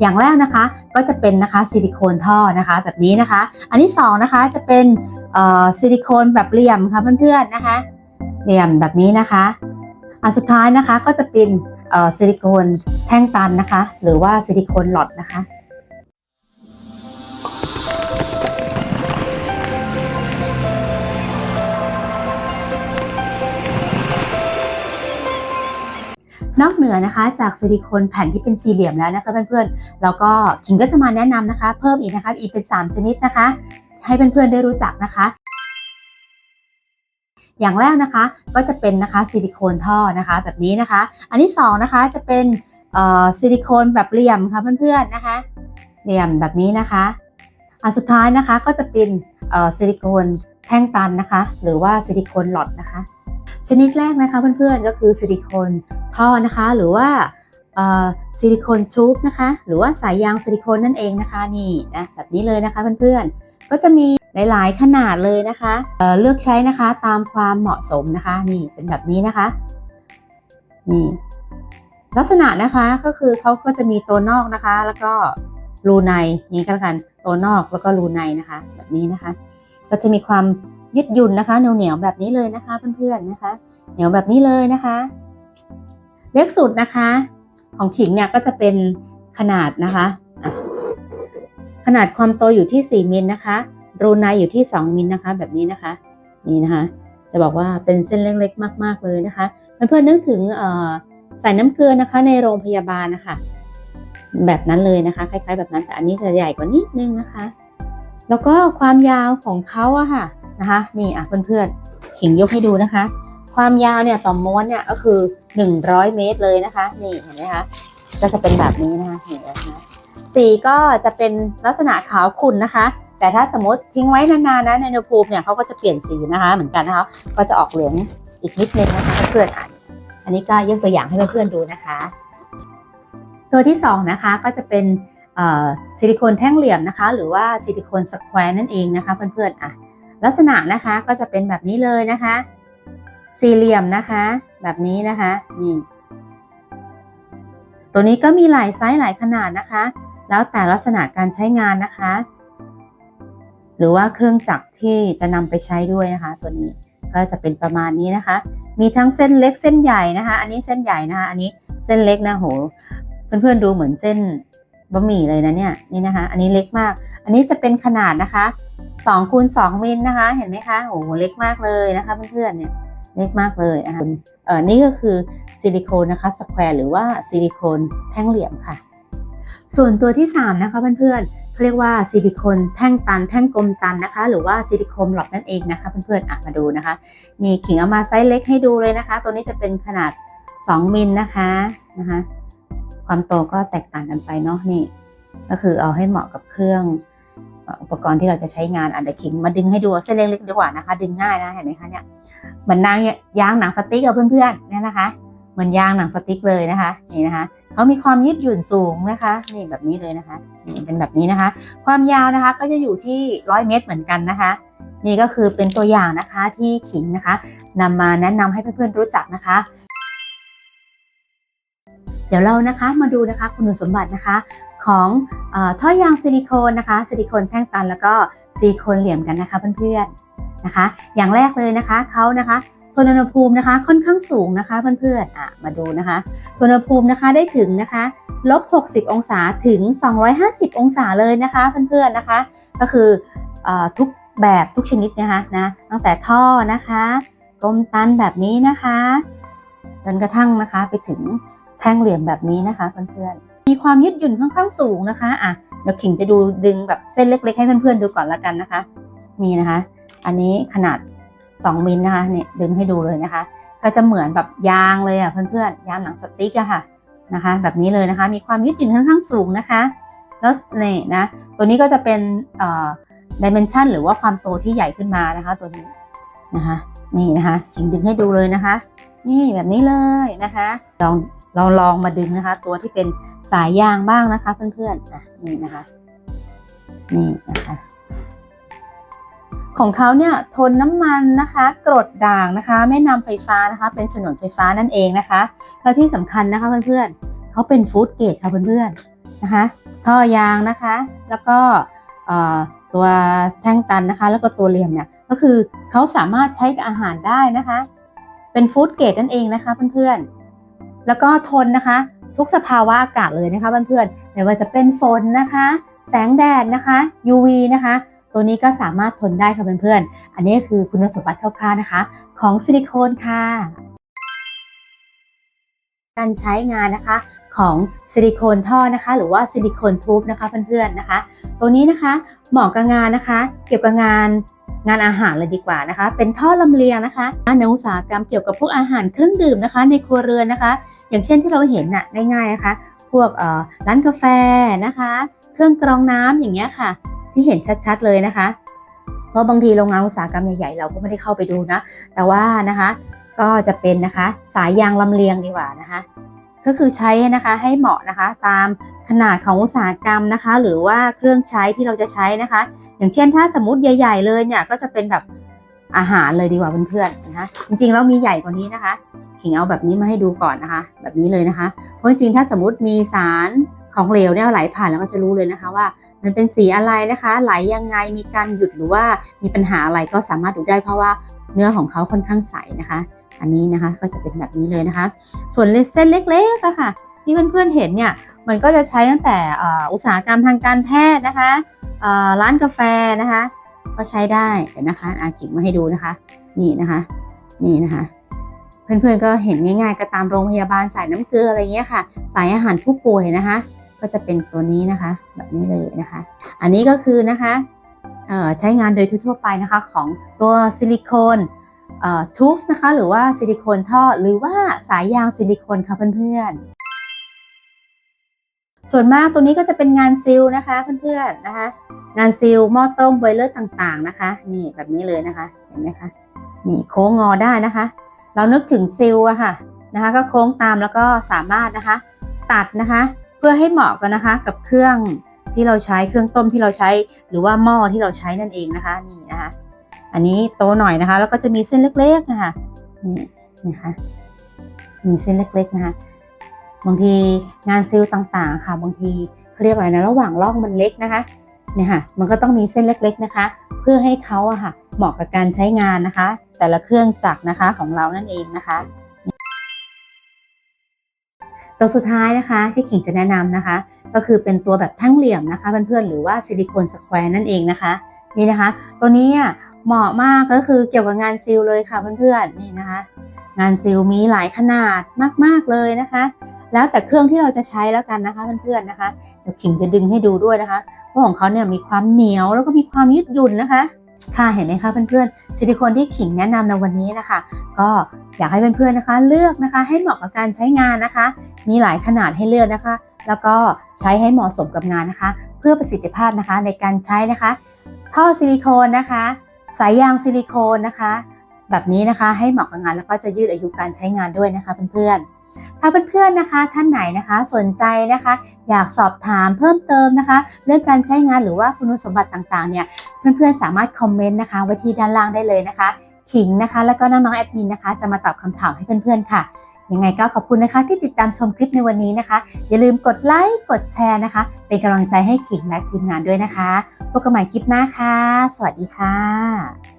อย่างแรกนะคะก็จะเป็นนะคะซิลิโคนท่อนะคะแบบนี้นะคะ อันที่สองนะคะจะเป็นซิลิโคนแบบเหลี่ยมค่ะเพื่อนๆนะคะ เหลี่ยมแบบนี้นะคะอันสุดท้ายนะคะก็จะเป็นซิลิโคนแท่งตันนะคะ หรือว่าซิลิโคนหลอดนะคะ เหนือนะคะ จากซิลิโคนแผ่นที่เป็นสี่เหลี่ยมแล้วนะคะเพื่อนๆแล้วก็ขิงก็จะมาแนะนำนะคะ เพิ่มอีกนะคะอีกเป็น 3 ชนิดนะคะ ให้เพื่อนๆได้รู้จักนะคะอย่างแรกนะคะก็จะเป็นนะคะซิลิโคนท่อนะคะแบบนี้นะคะ อันที่สองนะคะจะเป็นซิลิโคนแบบเหลี่ยมค่ะเพื่อนๆนะคะ เหลี่ยมแบบนี้นะคะอันสุดท้ายนะคะก็จะเป็นซิลิโคนแท่งตันนะคะ หรือว่าซิลิโคนหลอดนะคะ ชนิดแรกนะคะเพื่อนๆก็คือซิลิโคนท่อนะคะ หรือว่าซิลิโคนทูบนะคะ หรือว่าสายยางซิลิโคนนั่นเองนะคะนี่นะแบบนี้เลยนะคะเพื่อนๆก็จะมีหลายๆขนาดเลยนะคะเเลือกใช้นะคะตามความเหมาะสมนะคะนี่เป็นแบบนี้นะคะนี่ลักษณะนะคะก็คือเขาก็จะมีตัวนอกนะคะ แล้วก็รูในนี้ก็แล้วกันตัวนอกแล้วก็รูในนะคะ แบบนี้นะคะ ก็จะมีความ ยืดหยุ่นนะคะเหนียวๆแบบนี้เลยนะคะเพื่อนๆนะคะ เหนียวแบบนี้เลยนะคะ เล็กสุดนะคะ ของขิงเนี่ยก็จะเป็นขนาดนะคะ ขนาดความโตอยู่ที่ 4 มิลนะคะ รูในอยู่ที่ 2 มิลนะคะ แบบนี้นะคะ นี่นะคะ จะบอกว่าเป็นเส้นเล็กๆ มาก ๆเลยนะคะ เพื่อนๆนึกถึงใส่น้ำเกลือนะคะ ในโรงพยาบาลนะคะแบบนั้นเลยนะคะ คล้าย ๆ แบบนั้นแต่อันนี้จะใหญ่กว่านิดนึงนะคะ แล้วก็ความยาวของเขาอะค่ะ นะคะ นี่อะเพื่อนๆขิงยกให้ดูนะคะ ความยาวเนี่ยต่อม้วนเนี่ยก็คือ 100 เมตรเลยนะคะ นี่เห็นไหมคะก็จะเป็นแบบนี้นะคะนี่นะคะสีก็จะเป็นลักษณะขาวขุ่นนะคะ แต่ถ้าสมมติทิ้งไว้นานๆนะในอุณหภูมิเนี่ยเขาก็จะเปลี่ยนสีนะคะเหมือนกันนะคะก็จะออกเหลืองอีกนิดนึงนะคะเพื่อนอ่านอันนี้ก็ยกตัวอย่างให้เพื่อนๆดูนะคะ ตัวที่สองนะคะก็จะเป็นซิลิโคนแท่งเหลี่ยมนะคะ หรือว่าซิลิโคนสแควร์นั่นเองนะคะเพื่อนๆอะ ลักษณะนะคะก็จะเป็นแบบนี้เลยนะคะ สี่เหลี่ยมนะคะ แบบนี้นะคะนี่ตัวนี้ก็มีหลายไซส์หลายขนาดนะคะ แล้วแต่ลักษณะการใช้งานนะคะ หรือว่าเครื่องจักรที่จะนำไปใช้ด้วยนะคะ ตัวนี้ก็จะเป็นประมาณนี้นะคะ มีทั้งเส้นเล็กเส้นใหญ่นะคะ อันนี้เส้นใหญ่นะคะ อันนี้เส้นเล็กนะโห เพื่อนๆดูเหมือนเส้นบะหมี่เลยนะเนี่ยนี่นะคะ อันนี้เล็กมาก อันนี้จะเป็นขนาดนะคะ 2คูณ2มิลนะคะ เห็นไหมคะโอ้เล็กมากเลยนะคะเพื่อนๆเนี่ยเล็กมากเลยอะเออนี่ก็คือซิลิโคนนะคะสแควร์หรือว่าซิลิโคนแท่งเหลี่ยมค่ะ ส่วนตัวที่ 3 นะคะเพื่อนๆเขาเรียกว่าซิลิโคนแท่งตัน แท่งกลมตันนะคะ หรือว่าซิลิโคนหลอดนั่นเองนะคะเพื่อนๆอะมาดูนะคะนี่ขิงเอามาไซส์เล็กให้ดูเลยนะคะ ตัวนี้จะเป็นขนาด 2มิลนะคะนะคะ ความโตก็แตกต่างกันไปเนาะนี่ ก็คือเอาให้เหมาะกับเครื่อง อุปกรณ์ที่เราจะใช้งานอันเดอร์คิงมาดึงให้ดูเส้นเล็กๆดีกว่านะคะ ดึงง่ายนะเห็นไหมคะเนี่ยเหมือนนางยางหนังสติ๊กกับเพื่อนๆเนี่ยนะคะ เหมือนยางหนังสติ๊กเลยนะคะนี่นะคะเขามีความยืดหยุ่นสูงนะคะนี่แบบนี้เลยนะคะนี่เป็นแบบนี้นะคะ ความยาวนะคะก็จะอยู่ที่ร้อยเมตรเหมือนกันนะคะ นี่ก็คือเป็นตัวอย่างนะคะที่ขิงนะคะนำมาแนะนำให้เพื่อนๆรู้จักนะคะ เดี๋ยวเรานะคะมาดูนะคะคุณสมบัตินะคะของอท่อยางซิลิโคนนะคะซิลิโคนแท่งตัน แล้วก็ซิลิโคนเหลี่ยมกันนะคะเพื่อนๆนะคะ อย่างแรกเลยนะคะเขานะคะทนอุณหภูมินะคะค่อนข้างสูงนะคะเพื่อนๆอะมาดูนะคะทนอุณหภูมินะคะได้ถึงนะคะลบ 60 องศาถึง 250 องศาเลยนะคะเพื่อนๆนะคะ ก็คือเออทุกแบบทุกชนิดนะคะนะตั้งแต่ท่อนะคะกลมตันแบบนี้นะคะจนกระทั่งนะคะไปถึง แท่งเหลี่ยมแบบนี้นะคะเพื่อนๆมีความยืดหยุ่นค่อนข้างสูงนะคะอะเดี๋ยวขิงจะดูดึงแบบเส้นเล็ก ๆ ให้เพื่อนๆดูก่อนละกันนะคะ นี่นะคะ อันนี้ขนาด 2มิลนะคะเนี่ยดึงให้ดูเลยนะคะ ก็จะเหมือนแบบยางเลยอะเพื่อนๆยางหนังสติ๊กอะค่ะนะคะ แบบนี้เลยนะคะ มีความยืดหยุ่นค่อนข้างสูงนะคะแล้วนี่นะตัวนี้ก็จะเป็นเอ่อดิเมนชันหรือว่าความโตที่ใหญ่ขึ้นมานะคะ ตัวนี้นะคะ นี่นะคะขิงดึงให้ดูเลยนะคะ นี่แบบนี้เลยนะคะ ลอง เราลองมาดึงนะคะ ตัวที่เป็นสายยางบ้างนะคะ เพื่อนๆอะนี่นะคะ นี่นะคะ ของเขาเนี่ยทนน้ำมันนะคะ กรดด่างนะคะ ไม่นำไฟฟ้านะคะ เป็นฉนวนไฟฟ้านั่นเองนะคะ และที่สำคัญนะคะเพื่อนๆเขาเป็นฟู้ดเกรดค่ะเพื่อนๆนะคะ ท่อยางนะคะ แล้วก็ตัวแท่งตันนะคะ แล้วก็ตัวเหลี่ยมเนี่ยก็คือเขาสามารถใช้กับอาหารได้นะคะ เป็นฟู้ดเกรดนั่นเองนะคะเพื่อนๆ แล้วก็ทนนะคะ ทุกสภาวะอากาศเลยนะคะเพื่อนๆไม่ว่าจะเป็นฝนนะคะ แสงแดดนะคะ UV นะคะ ตัวนี้ก็สามารถทนได้ค่ะเพื่อนๆ อันนี้คือคุณสมบัติคร่าวๆนะคะ ของซิลิโคนค่ะ การใช้งานนะคะของซิลิโคนท่อนะคะ หรือว่าซิลิโคนทูบนะคะเพื่อนๆนะคะ ตัวนี้นะคะเหมาะกับงานนะคะ เกี่ยวกับงาน งานอาหารเลยดีกว่านะคะ เป็นท่อลำเลียงนะคะในอุตสาหกรรมเกี่ยวกับพวกอาหารเครื่องดื่มนะคะ ในครัวเรือนนะคะ อย่างเช่นที่เราเห็นน่ะง่ายๆนะคะพวกร้านกาแฟนะคะ เครื่องกรองน้ำอย่างเงี้ยค่ะ ที่เห็นชัดๆเลยนะคะ เพราะบางทีโรงงานอุตสาหกรรมใหญ่ๆเราก็ไม่ได้เข้าไปดูนะ แต่ว่านะคะก็จะเป็นนะคะสายยางลำเลียงดีกว่านะคะ ก็คือใช้นะคะให้เหมาะนะคะตามขนาดของอุตสาหกรรมนะคะ หรือว่าเครื่องใช้ที่เราจะใช้นะคะ อย่างเช่นถ้าสมมติใหญ่ ๆ เลยเนี่ยก็จะเป็นแบบอาหารเลยดีกว่าเพื่อนๆนะคะ จริงๆแล้วมีใหญ่กว่านี้นะคะขิงเอาแบบนี้มาให้ดูก่อนนะคะ แบบนี้เลยนะคะ เพราะจริงๆถ้าสมมติมีสารของเหลวเนี่ยไหลผ่านแล้วก็จะรู้เลยนะคะว่า มันเป็นสีอะไรนะคะ ไหลยังไงมีการหยุดหรือว่ามีปัญหาอะไรก็สามารถดูได้เพราะว่าเนื้อของเขาค่อนข้างใสนะคะ อันนี้นะคะก็จะเป็นแบบนี้เลยนะคะ ส่วนเส้นเล็กๆค่ะ ที่เพื่อนๆเห็นเนี่ยมันก็จะใช้ตั้งแต่อุตสาหกรรมทางการแพทย์นะคะร้านกาแฟนะคะ ก็ใช้ได้เดี๋ยวนะคะอากิ่งมาให้ดูนะคะ นี่นะคะนี่นะคะเพื่อนๆก็เห็นง่ายๆก็ตามโรงพยาบาลสายน้ำเกลืออะไรเงี้ยค่ะ สายอาหารผู้ป่วยนะคะ ก็จะเป็นตัวนี้นะคะ แบบนี้เลยนะคะ อันนี้ก็คือนะคะใช้งานโดยทั่วไปนะคะของตัวซิลิโคน ทูฟนะคะหรือว่าซิลิโคนท่อหรือว่าสายยางซิลิโคนค่ะเพื่อนๆ ส่วนมากตัวนี้ก็จะเป็นงานซิลนะคะเพื่อนๆนะคะ งานซิลหม้อต้มไบเลอร์ต่างๆนะคะ นี่แบบนี้เลยนะคะเห็นไหมคะนี่โค้งงอได้นะคะ เรานึกถึงซิลอะค่ะนะคะ ก็โค้งตามแล้วก็สามารถนะคะ ตัดนะคะ เพื่อให้เหมาะกันนะคะกับเครื่องที่เราใช้เครื่องต้มที่เราใช้ หรือว่าหม้อที่เราใช้นั่นเองนะคะนี่นะคะ อันนี้โตหน่อยนะคะ แล้วก็จะมีเส้นเล็กๆนะคะนี่นะคะมีเส้นเล็กๆนะคะบางทีงานซิลต่างๆ ค่ะ บางทีเขาเรียกอะไรนะระหว่างร่องมันเล็กนะคะเนี่ยค่ะมันก็ต้องมีเส้นเล็กๆนะคะ เพื่อให้เขาอะค่ะเหมาะกับการใช้งานนะคะ แต่ละเครื่องจักรนะคะของเรานั่นเองนะคะ ตัวสุดท้ายนะคะที่ขิงจะแนะนำนะคะ ก็คือเป็นตัวแบบแท่งเหลี่ยมนะคะเพื่อนๆหรือว่าซิลิโคนสแควร์นั่นเองนะคะนี่นะคะ ตัวนี้อะเหมาะมากก็คือเกี่ยวกับงานซิลเลยค่ะเพื่อนๆนี่นะคะ งานซิลมีหลายขนาดมากๆเลยนะคะ แล้วแต่เครื่องที่เราจะใช้แล้วกันนะคะเพื่อนๆนะคะเดี๋ยวขิงจะดึงให้ดูด้วยนะคะเพราของเขาเนี่ยมีความเหนียวแล้วก็มีความยืดหยุ่นนะคะ ค่ะเห็นไหมคะเพื่อนๆซิลิโคนที่ขิงแนะนำในวันนี้นะคะ ก็อยากให้เพื่อนๆนะคะ เลือกนะคะให้เหมาะกับการใช้งานนะคะ มีหลายขนาดให้เลือกนะคะ แล้วก็ใช้ให้เหมาะสมกับงานนะคะ เพื่อประสิทธิภาพนะคะในการใช้นะคะ ท่อซิลิโคนนะคะ สายยางซิลิโคนนะคะ แบบนี้นะคะให้เหมาะกับงานแล้วก็จะยืดอายุการใช้งานด้วยนะคะเพื่อนๆ ถ้าเพื่อนๆนะคะท่านไหนนะคะสนใจนะคะ อยากสอบถามเพิ่มเติมนะคะ เรื่องการใช้งานหรือว่าคุณสมบัติต่างๆเนี่ยเพื่อนๆสามารถคอมเมนต์นะคะไว้ที่ด้านล่างได้เลยนะคะขิงนะคะ แล้วก็น้องๆแอดมินนะคะ จะมาตอบคำถามให้เพื่อนๆค่ะยังไงก็ขอบคุณนะคะที่ติดตามชมคลิปในวันนี้นะคะ อย่าลืมกดไลค์กดแชร์นะคะ เป็นกำลังใจให้ขิงและทีมงานด้วยนะคะพบกันใหม่คลิปหน้าค่ะ สวัสดีค่ะ